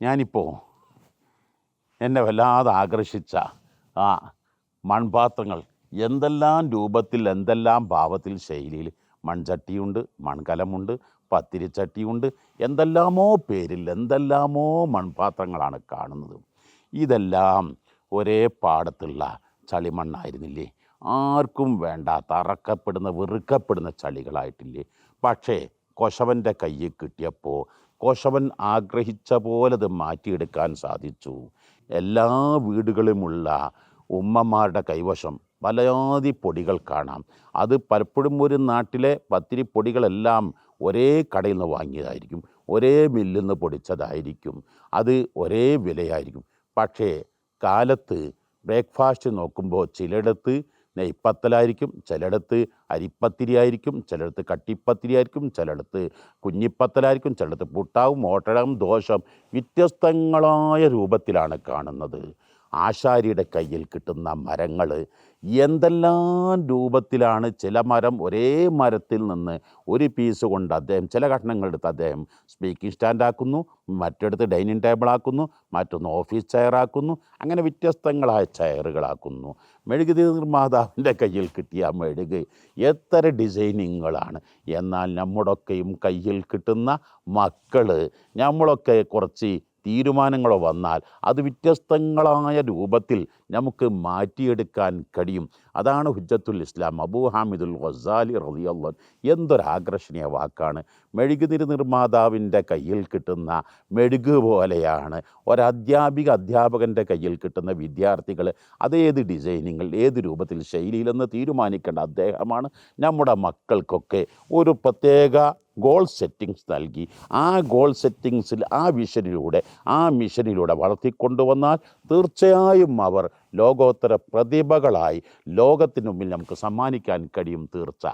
ഞാനിപ്പോൾ എന്നെ വല്ലാതെ ആകർഷിച്ച ആ മൺപാത്രങ്ങൾ. എന്തെല്ലാം രൂപത്തിൽ എന്തെല്ലാം ഭാവത്തിൽ ശൈലിയിൽ മൺചട്ടിയുണ്ട് മൺകലമുണ്ട് പത്തിരിച്ചട്ടിയുണ്ട് എന്തെല്ലാമോ പേരിൽ എന്തെല്ലാമോ മൺപാത്രങ്ങളാണ് കാണുന്നത്. ഇതെല്ലാം ഒരേ പാടത്തുള്ള ചളിമണ്ണായിരുന്നില്ലേ? ആർക്കും വേണ്ടാത്ത അറക്കപ്പെടുന്ന വെറുക്കപ്പെടുന്ന ചളികളായിട്ടില്ലേ? പക്ഷേ കൊശവന്റെ കയ്യിൽ കിട്ടിയപ്പോൾ കൊശവൻ ആഗ്രഹിച്ച പോലെ അത് മാറ്റിയെടുക്കാൻ സാധിച്ചു. എല്ലാ വീടുകളിലുമുള്ള ഉമ്മമാരുടെ കൈവശം പലയാതി പൊടികൾ കാണാം. അത് പലപ്പോഴും ഒരു നാട്ടിലെ പത്തിരി പൊടികളെല്ലാം ഒരേ കടയിൽ നിന്ന് വാങ്ങിയതായിരിക്കും. ഒരേ മില്ലിൽ നിന്ന് പൊടിച്ചതായിരിക്കും. അത് ഒരേ വിലയായിരിക്കും. പക്ഷേ കാലത്ത് ബ്രേക്ക്ഫാസ്റ്റ് നോക്കുമ്പോൾ ചിലയിടത്ത് നെയ്പ്പത്തലായിരിക്കും ചിലയിടത്ത് അരിപ്പത്തിരി ആയിരിക്കും ചിലയിടത്ത് കട്ടിപ്പത്തിരി ആയിരിക്കും ചിലയിടത്ത് കുഞ്ഞിപ്പത്തലായിരിക്കും ചിലയിടത്ത് പുട്ടാവും ഓട്ടടം ദോശം വ്യത്യസ്തങ്ങളായ രൂപത്തിലാണ് കാണുന്നത്. ആശാരിയുടെ കയ്യിൽ കിട്ടുന്ന മരങ്ങൾ എന്തെല്ലാം രൂപത്തിലാണ് ചില മരം ഒരേ മരത്തിൽ നിന്ന് ഒരു പീസ് കൊണ്ട് അദ്ദേഹം ചില കഷ്ണങ്ങൾ എടുത്ത് അദ്ദേഹം സ്പീക്കിംഗ് സ്റ്റാൻഡ് ആക്കുന്നു മറ്റെടുത്ത് ഡൈനിങ് ടേബിൾ ആക്കുന്നു മറ്റൊന്ന് ഓഫീസ് ചെയറാക്കുന്നു അങ്ങനെ വ്യത്യസ്തങ്ങളായ ചെയറുകളാക്കുന്നു മെഴുകുതി നിർമ്മാതാവിന്റെ കയ്യിൽ കിട്ടിയ മെഴുക് എത്ര ഡിസൈനിങ്ങുകളാണ് എന്നാൽ നമ്മുടെയൊക്കെയും കയ്യിൽ കിട്ടുന്ന മക്കൾ നമ്മളൊക്കെ കുറച്ച് തീരുമാനങ്ങളോ വന്നാൽ അത് വ്യത്യസ്തങ്ങളായ രൂപത്തിൽ നമുക്ക് മാറ്റിയെടുക്കാൻ കഴിയും. അതാണ് ഹുജ്ജത്തുൽ ഇസ്ലാം. അബൂ ഹാമിദുൽ വസാലി എന്തൊരു ആകർഷണീയ വാക്കാണ്. മെഴുകുതിരി നിർമ്മാതാവിന്റെ കയ്യിൽ കിട്ടുന്ന മെഴുക് പോലെയാണ്. ഒരധ്യാപിക അധ്യാപകന്റെ കയ്യിൽ കിട്ടുന്ന വിദ്യാർത്ഥികൾ അതേത് ഡിസൈനിങ്ങൾ ഏത് രൂപത്തിൽ ശൈലിയിലെന്ന് തീരുമാനിക്കേണ്ട അദ്ദേഹമാണ് നമ്മുടെ മക്കൾക്കൊക്കെ ഒരു പ്രത്യേക ഗോൾ സെറ്റിങ്സ് നൽകി ആ ഗോൾ സെറ്റിങ്സിൽ ആ വിഷനിലൂടെ ആ മിഷനിലൂടെ വളർത്തിക്കൊണ്ടുവന്നാൽ തീർച്ചയായും അവർ ലോകോത്തര പ്രതിഭകളായി ലോകത്തിനു മുമ്പിൽ നമുക്ക് സമ്മാനിക്കാൻ കഴിയും തീർച്ച.